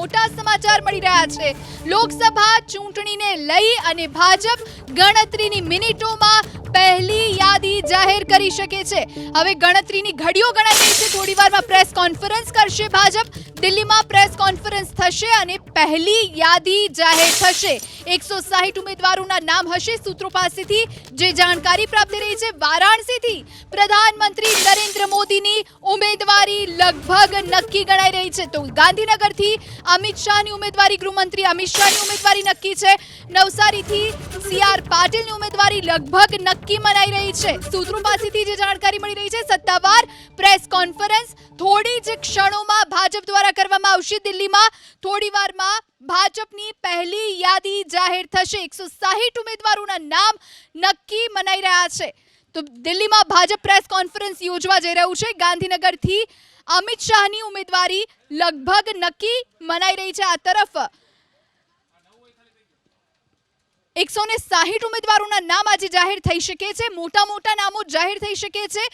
મોટા સમાચાર મળી રહ્યા છે. લોકસભા ચૂંટણીને લઈ અને ભાજપ ગણતરીની મિનિટોમાં પહેલી યાદી જાહેર કરી શકે છે. હવે ગણતરીની ઘડીઓ ગણાઈ રહી છે. થોડી વારમાં પ્રેસ કોન્ફરન્સ કરશે ભાજપ. દિલ્હીમાં પ્રેસ કોન્ફરન્સ થશે અને પહેલી યાદી જાહેર થશે. એકસો સાહીઠ ઉમેદવારોના નામ હશે સૂત્રો પાસેથી. જે જાણકારી પ્રાપ્ત રહી છે, વારાણસીથી પ્રધાનમંત્રી નરેન્દ્ર મોદીની ઉમેદવારી લગભગ નક્કી ગણાઈ રહી છે. તો ગાંધીનગરથી અમિત શાહની ઉમેદવારી, ગૃહમંત્રી અમિત શાહની ઉમેદવારી નક્કી છે. નવસારીથી સી આર પાટીલની ઉમેદવારી લગભગ નક્કી મનાઈ રહી છે. સૂત્રો પાસેથી જે જાણકારી મળી રહી છે, સત્તાવાર પ્રેસ કોન્ફરન્સ થોડી જ ક્ષણોમાં ભાજપ દ્વારા કરવામાં આવશે. દિલ્હીમાં થોડી વારમાં ભાજપની પહેલી યાદી જાહેર થશે. એકસો સાહીઠ ઉમેદવારોના નામ નક્કી મનાઈ રહ્યા છે. તો દિલ્હીમાં ભાજપ પ્રેસ કોન્ફરન્સ યોજવા જઈ રહ્યું છે. ગાંધીનગરથી અમિત શાહની ઉમેદવારી લગભગ નક્કી મનાઈ રહી છે. આ તરફ એકસો ને સાહીઠ ઉમેદવારોના નામ આજે જાહેર થઈ શકે છે. મોટા મોટા નામો જાહેર થઈ શકે છે.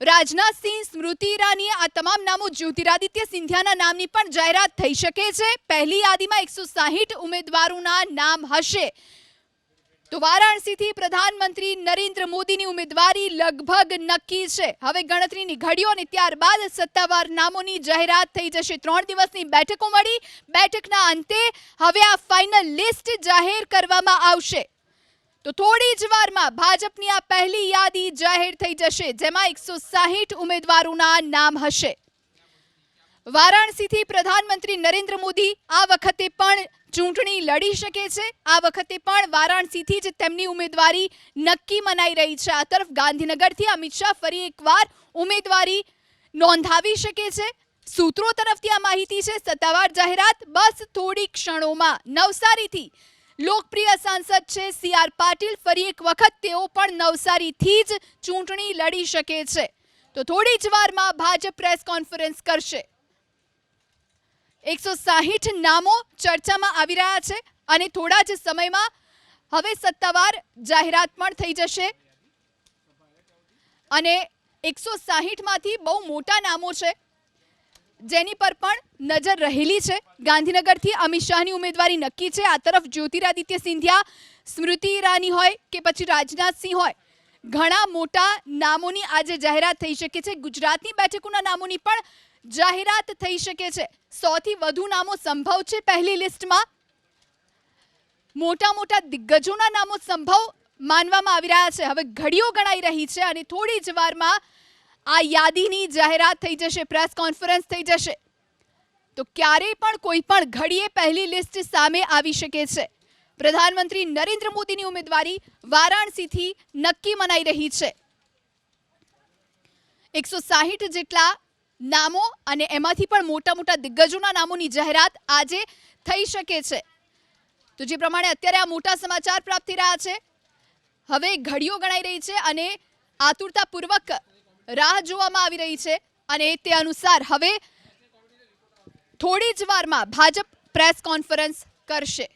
રાજનાથસિંહ સ્મૃતિ ઈરાની, આ તમામ નામો જ્યોતિરાદિત્ય સિંધિયાના નામની પણ જાહેરાત થઈ શકે છે. પહેલી યાદીમાં એકસો સાહીઠ ઉમેદવારોના નામ હશે. તો વારાણસીથી પ્રધાનમંત્રી નરેન્દ્ર મોદીની ઉમેદવારી લગભગ નક્કી છે. હવે ગણતરીની ઘડીઓ અને ત્યારબાદ સત્તાવાર નામોની જાહેરાત થઈ જશે. ત્રણ દિવસની બેઠકો મળી. બેઠકના અંતે હવે આ ફાઇનલ લિસ્ટ જાહેર કરવામાં આવશે. તો થોડી જ વારમાં ભાજપની આ પહેલી યાદી જાહેર થઈ જશે, જેમાં એકસો સાહીઠ ઉમેદવારોના નામ હશે. વારાણસીથી પ્રધાનમંત્રી નરેન્દ્ર મોદી આ વખતે પણ ચૂંટણી લડી શકે છે. આ વખતે પણ વારાણસીથી જ તેમની ઉમેદવારી નક્કી મનાઈ રહી છે. આ તરફ ગાંધીનગરથી અમિત શાહ ફરી એકવાર ઉમેદવારી નોંધાવી શકે છે. સૂત્રો તરફથી આ માહિતી છે. સત્તાવાર જાહેરાત બસ થોડી ક્ષણોમાં. નવસારીથી લોકપ્રિય સાંસદ છે સી આર પાટીલ. ફરી એક વખત તેઓ પણ નવસારીથી જ ચૂંટણી લડી શકે છે. તો થોડી જ વારમાં ભાજપ પ્રેસ કોન્ફરન્સ કરશે. એકસો સાહીઠ નામો ચર્ચામાં આવી રહ્યા છે અને થોડા જ સમયમાં હવે સત્તાવાર જાહેરાત પણ થઈ જશે. અને એકસો સાહીઠમાંથી બહુ મોટા નામો છે, જેની પર પણ નજર રહેલી છે. ગાંધીનગરથી અમિત શાહની ઉમેદવારી નક્કી છે. આ તરફ જ્યોતિરાદિત્ય સિંધિયા, સ્મૃતિ ઈરાની હોય કે પછી રાજનાથસિંહ હોય ઘણા મોટા નામોની આજે જાહેરાત થઈ શકે છે. ગુજરાતની બેઠકોના નામોની પણ જાહેરાત થઈ શકે છે. સૌથી વધુ નામો સંભવ છે પહેલી લિસ્ટમાં. મોટા મોટા દિગ્ગજોના નામો સંભવ માનવામાં આવી રહ્યા છે. હવે ઘડીઓ ગણાઈ રહી છે અને થોડી જ વારમાં આ યાદીની જાહેરાત થઈ જશે, પ્રેસ કોન્ફરન્સ થઈ જશે. તો ક્યારેય પણ કોઈ પણ ઘડીએ પહેલી લિસ્ટ સામે આવી શકે છે. પ્રધાનમંત્રી નરેન્દ્ર મોદીની ઉમેદવારી વારાણસીથી નક્કી મનાઈ રહી છે. એકસો સાહીઠ જેટલા નામો અને એમાંથી પણ મોટા મોટા દિગ્ગજોના નામોની જાહેરાત આજે થઈ શકે છે. તો જે પ્રમાણે અત્યારે આ મોટા સમાચાર પ્રાપ્ત થઈ રહ્યા છે, હવે ઘડીઓ ગણાઈ રહી છે અને આતુરતાપૂર્વક રાહ જોવામાં આવી રહી છે અને તે અનુસાર હવે થોડી જ વારમાં ભાજપ પ્રેસ કોન્ફરન્સ કરશે.